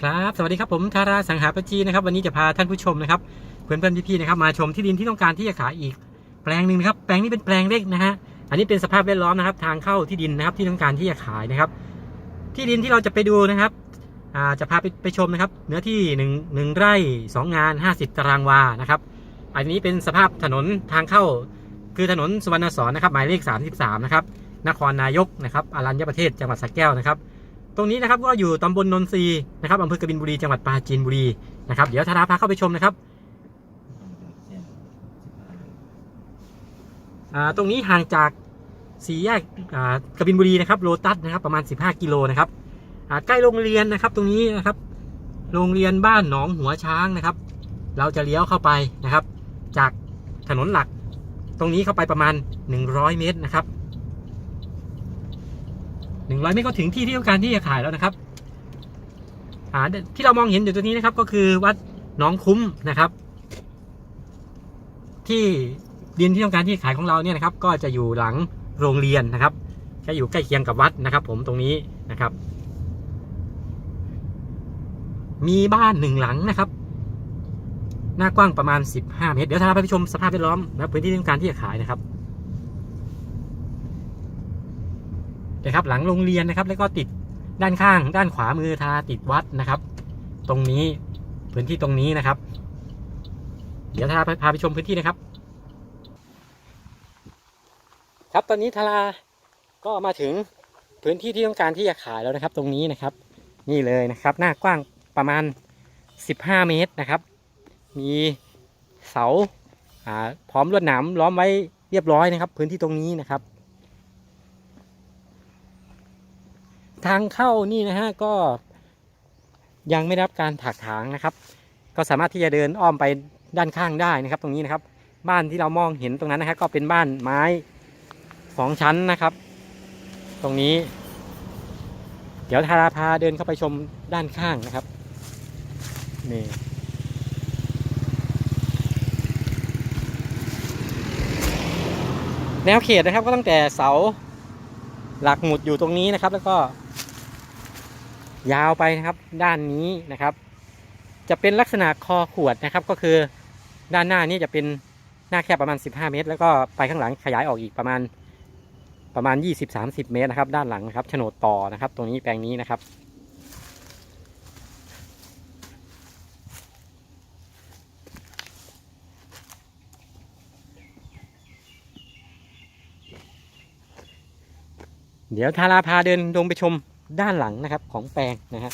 ครับสวัสดีครับผมธาราสังหาปจีนะครับ วันนี้จะพาท่านผู้ชมนะครับเพื่อนเพื่อนๆพี่ๆนะครับมาชมที่ดินที่ต้องการที่จะขายอีกแปลงหนึ่งนะครับแปลงนี้เป็นแปลงเล็กนะฮะอันนี้เป็นสภาพแวดล้อมนะครับ ทางเข้าที่ดินนะครับที่ต้องการที่จะขายนะครับ ที่ดินที่เราจะไปดูนะครับจะพาไปไปชมนะครับ เนื้อที่หนึ่งหนึ่งไร่สองงานห้าสิบตารางวานะครับ อันนี้เป็นสภาพถนนทางเข้า คือถนนสุวรรณสอนนะครับหมายเลข33นะครับนครนายกนะครับอารัญญประเทศจังหวัดสระแก้วนะครับ ตรงนี้นะครับก็อยู่ตำบลนนทรีนะครับอำเภอกบินบุรีจังหวัดปราจีนบุรีนะครับเดี๋ยวธาราพาเข้าไปชมนะครับอ่าตรงนี้ห่างจากสี่แยกอ่ากบินบุรีนะครับโลตัสนะครับประมาณ 15 กิโลนะครับอ่าใกล้โรงเรียนนะครับตรงนี้นะครับ โรงเรียนบ้านหนองหัวช้างนะครับ เราจะเลี้ยวเข้าไปนะครับ จากถนนหลัก ตรงนี้เข้าไปประมาณ 100 เมตรนะครับ หนึ่งร้อยเมตรก็ถึงที่ที่ต้องการที่จะขายแล้วนะครับที่เรามองเห็นอยู่ตรงนี้นะครับก็คือวัดหน้องคุ้มนะครับ ที่ดินที่ต้องการที่ขายของเราเนี่ยนะครับ ก็จะอยู่หลังโรงเรียนนะครับจะอยู่ใกล้เคียงกับวัดนะครับ ผมตรงนี้นะครับ มีบ้านหนึ่งหลังนะครับ หน้ากว้างประมาณ 15 เมตร เดี๋ยวถ้าเราไปชมสภาพแวดล้อมและพื้นที่ที่ต้องการที่จะขายนะครับ นะครับ หลังโรงเรียนนะครับ แล้วก็ติดด้านข้าง ด้านขวามือทาติดวัดนะครับ ตรงนี้พื้นที่ตรงนี้นะครับ เดี๋ยวทาพาไปชมพื้นที่นะครับ ครับตอนนี้ทาราก็มาถึงพื้นที่ที่ต้องการที่จะขายแล้วนะครับ ตรงนี้นะครับ นี่เลยนะครับ หน้ากว้างประมาณ 15 เมตรนะครับ มีเสาอ่าพร้อมลวดหนามล้อมไว้เรียบร้อยนะครับ พื้นที่ตรงนี้นะครับ ทางเข้านี่นะฮะก็ยังไม่รับการถักถางนะครับ ก็สามารถที่จะเดินอ้อมไปด้านข้างได้นะครับ ตรงนี้นะครับ บ้านที่เรามองเห็นตรงนั้นนะครับก็เป็นบ้านไม้สองชั้นนะครับ ตรงนี้ เดี๋ยวทาราพาเดินเข้าไปชมด้านข้างนะครับนี่แนวเขตนะครับก็ตั้งแต่เสาหลักหมุดอยู่ตรงนี้นะครับ แล้วก็ ยาวไปนะครับด้านนี้นะครับ จะเป็นลักษณะคอขวดนะครับ ก็คือด้านหน้านี้จะเป็นหน้าแคบประมาณ 15 เมตร แล้วก็ไปข้างหลังขยายออกอีกประมาณประมาณ 20-30 เมตรนะครับ ด้านหลังนะครับโฉนดต่อนะครับ ตรงนี้แปลงนี้นะครับเดี๋ยวทาราพาเดินลงไปชม ด้านหลังนะครับของแปลงนะฮะ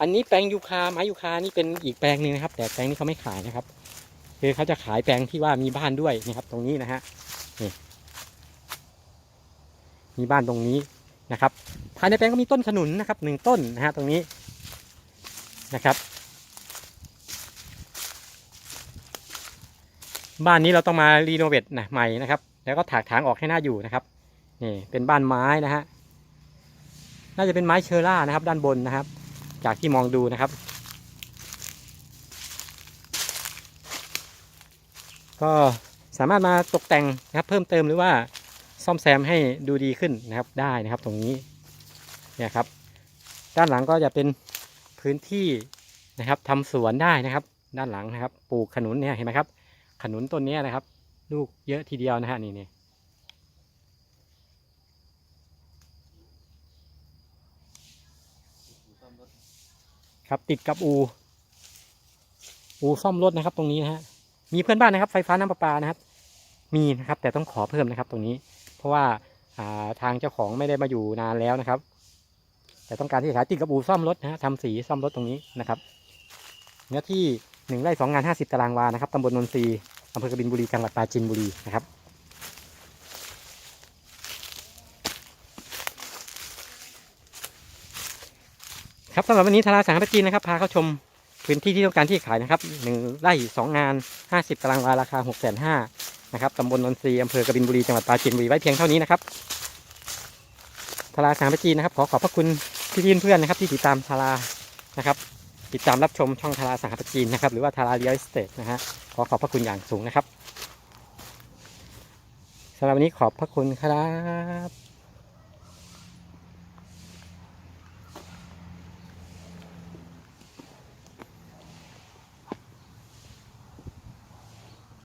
อันนี้แปลงยูคาไม้ยูคานี่เป็นอีกแปลงหนึ่งนะครับ แต่แปลงนี้เขาไม่ขายนะครับ คือเขาจะขายแปลงที่ว่ามีบ้านด้วยนะครับ ตรงนี้นะฮะนี่มีบ้านตรงนี้นะครับภายในแปลงก็มีต้นขนุนนะครับหนึ่งต้นนะฮะตรงนี้นะครับบ้านนี้เราต้องมารีโนเวทนะใหม่นะครับ แล้วก็ถากถางออกให้หน้าอยู่นะครับนี่เป็นบ้านไม้นะฮะน่าจะเป็นไม้เชอร่านะครับ ด้านบนนะครับ จากที่มองดูนะครับ ก็สามารถมาตกแต่งนะครับ เพิ่มเติมหรือว่าซ่อมแซมให้ดูดีขึ้นนะครับได้นะครับตรงนี้เนี่ยครับ ด้านหลังก็จะเป็นพื้นที่นะครับทำสวนได้นะครับ ด้านหลังนะครับ ปลูกขนุนเนี่ยเห็นไหมครับ ขนุนต้นนี้นะครับ ลูกเยอะทีเดียวนะฮะนี่นี่ครับติดกับอู อูซ่อมรถนะครับตรงนี้นะฮะมีเพื่อนบ้านนะครับ ไฟฟ้าน้ำประปานะครับ มีนะครับ แต่ต้องขอเพิ่มนะครับ ตรงนี้ เพราะว่าาทางเจ้าของไม่ได้มาอยู่นานแล้วนะครับ แต่ต้องการที่จะขายติดกับอูซ่อมรถนะฮะทำสีซ่อมรถตรงนี้นะครับ เนื้อที่หนึ่งไร่สองงานห้าสิบตารางวานะครับตำบลนนทรีย์ อำเภอกบินบุรีจังหวัดปราจีนบุรีนะครับครับสำหรับวันนี้ธาราสังหปจีนนะครับพาเข้าชมพื้นที่ที่ต้องการที่ขายนะครับหนึ่งไร่สองงานห้าสิบตารางวาราคาหกแสนห้านะครับตำบลนนทรีอำเภอกบินบุรีจังหวัดปราจีนบุรีไว้เพียงเท่านี้นะครับธาราสังหปจีนนะครับ ขอขอบพระคุณพี่ๆเพื่อนนะครับที่ติดตามธารานะครับ ติดตามรับชมช่องทาราสังหปจีนนะครับ หรือว่าทาราเรียลสเตทนะฮะขอขอบพระคุณอย่างสูงนะครับสำหรับวันนี้ขอบพระคุณครับ